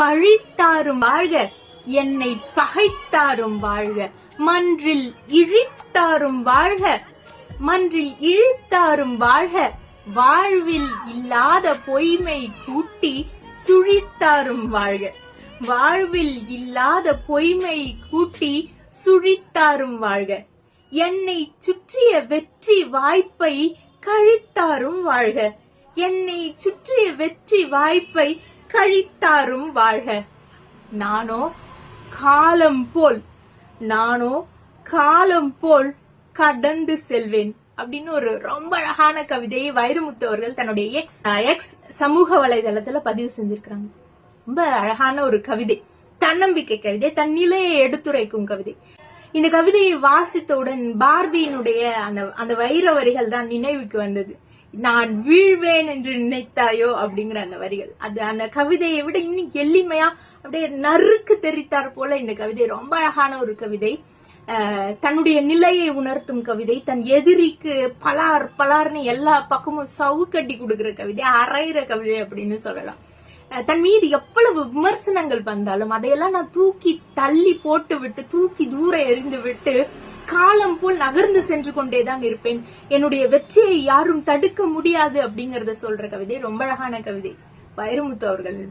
பழித்தாரும் வாழ்க என்னை பகைத்தாரும் வாழ்க மன்றில் இழித்தாரும் வாழ்க மன்றில் இழித்தாரும் வாழ்க வாழ்வில் இல்லாத பொய்மை கூட்டி சுழித்தாரும் வாழ்க வாழ்வில் இல்லாத பொய்மை கூட்டி சுழித்தாரும் வாழ்க என்னை சுற்றிய வெற்றி வாய்ப்பை கழித்தாரும் வாழ்க என்னை சுற்றிய வெற்றி வாய்ப்பை கழித்தாரும் வாழ்க. நானோ காலம் போல் நானோ காலம் போல் கடந்து செல்வேன். அப்படின்னு ஒரு ரொம்ப அழகான கவிதையை வைரமுத்து அவர்கள் தன்னுடைய எக்ஸ் எக்ஸ் சமூக வலைதளத்துல பதிவு செஞ்சிருக்கிறாங்க. ரொம்ப அழகான ஒரு கவிதை. தன்னம்பிக்கை கவிதை தன் நிலையை எடுத்துரைக்கும் கவிதை. இந்த கவிதையை வாசித்தவுடன் பாரதியினுடைய அந்த அந்த வைர வரிகள் தான் நினைவுக்கு வந்தது. நான் வீழ்வேன் என்று நினைத்தாயோ அப்படிங்கிற அந்த வரிகள். அது அந்த கவிதையை விட இன்னும் எளிமையா அப்படியே நறுக்கு தெரித்தார் போல இந்த கவிதை. ரொம்ப அழகான ஒரு கவிதை. தன்னுடைய நிலையை உணர்த்தும் கவிதை. தன் எதிரிக்கு பலார் பலார்னு எல்லா பக்கமும் சவு கட்டி கொடுக்குற கவிதை. அரைகிற கவிதை அப்படின்னு சொல்லலாம். தன் மீது எவ்வளவு விமர்சனங்கள் வந்தாலும் அதையெல்லாம் நான் தூக்கி தள்ளி போட்டு விட்டு தூக்கி தூர எறிந்து விட்டு காலம் போல் நகர்ந்து சென்று கொண்டேதான் இருப்பேன். என்னுடைய வெற்றியை யாரும் தடுக்க முடியாது அப்படிங்கறத சொல்ற கவிதை ரொம்ப அழகான கவிதை. வைரமுத்து அவர்களுடைய